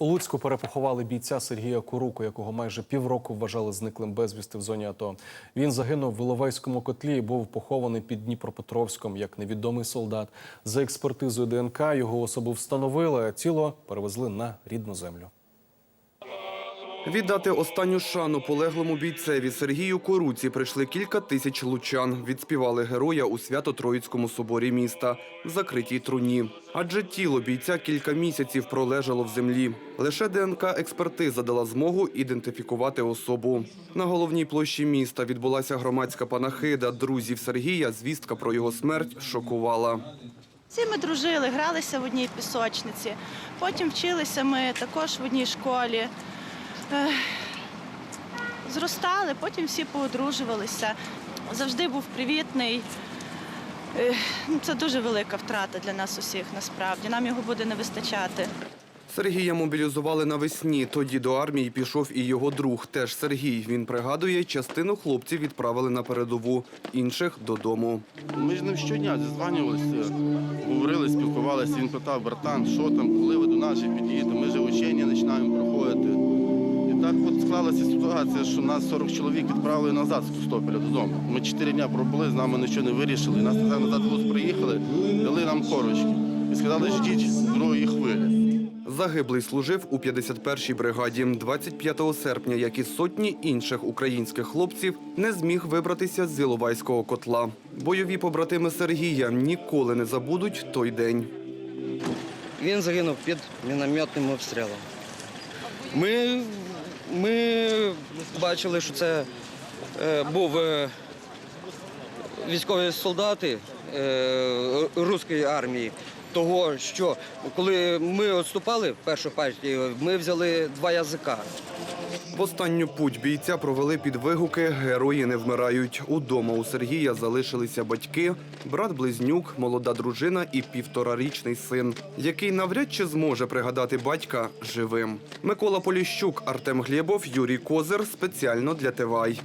У Луцьку перепоховали бійця Сергія Куруку, якого майже півроку вважали зниклим безвісти в зоні АТО. Він загинув в Іловайському котлі і був похований під Дніпропетровськом як невідомий солдат. За експертизою ДНК його особу встановили, а тіло перевезли на рідну землю. Віддати останню шану полеглому бійцеві Сергію Коруці прийшли кілька тисяч лучан. Відспівали героя у Свято-Троїцькому соборі міста в закритій труні. Адже тіло бійця кілька місяців пролежало в землі. Лише ДНК-експертиза дала змогу ідентифікувати особу. На головній площі міста відбулася громадська панахида. Друзів Сергія звістка про його смерть шокувала. Всі ми дружили, гралися в одній пісочниці. Потім вчилися ми також в одній школі. Зростали, потім всі поодружувалися. Завжди був привітний. Ну, Це дуже велика втрата для нас усіх, насправді. Нам його буде не вистачати. Сергія мобілізували навесні. Тоді до армії пішов і його друг, теж Сергій. Він пригадує, частину хлопців відправили на передову, інших додому. Ми ж ним щодня зізванювалися, говорили, спілкувалися. Він питав, братан, що там, коли ви до нас же під'їдете, ми же учення починаємо проходити. Так от склалася ситуація, що нас 40 чоловік відправили назад з Костопіля додому. Ми 4 дні пробули, з нами нічого не вирішили. Нас назад назад в приїхали, дали нам корочки. І сказали, ждіть другої хвилі. Загиблий служив у 51-й бригаді. 25 серпня, як і сотні інших українських хлопців, не зміг вибратися з Іловайського котла. Бойові побратими Сергія ніколи не забудуть той день. Він загинув під мінометним обстрілом. Ми, ми бачили, що це е, був е, військові солдати е, руської армії. Того, що коли ми відступали першу партію, ми взяли два язика. В останню путь бійця провели під вигуки Герої не вмирають. Удома у Сергія залишилися батьки, брат-близнюк, молода дружина і півторарічний син, який навряд чи зможе пригадати батька живим. Микола Поліщук, Артем Глєбов, Юрій Козир спеціально для ТВАЙ.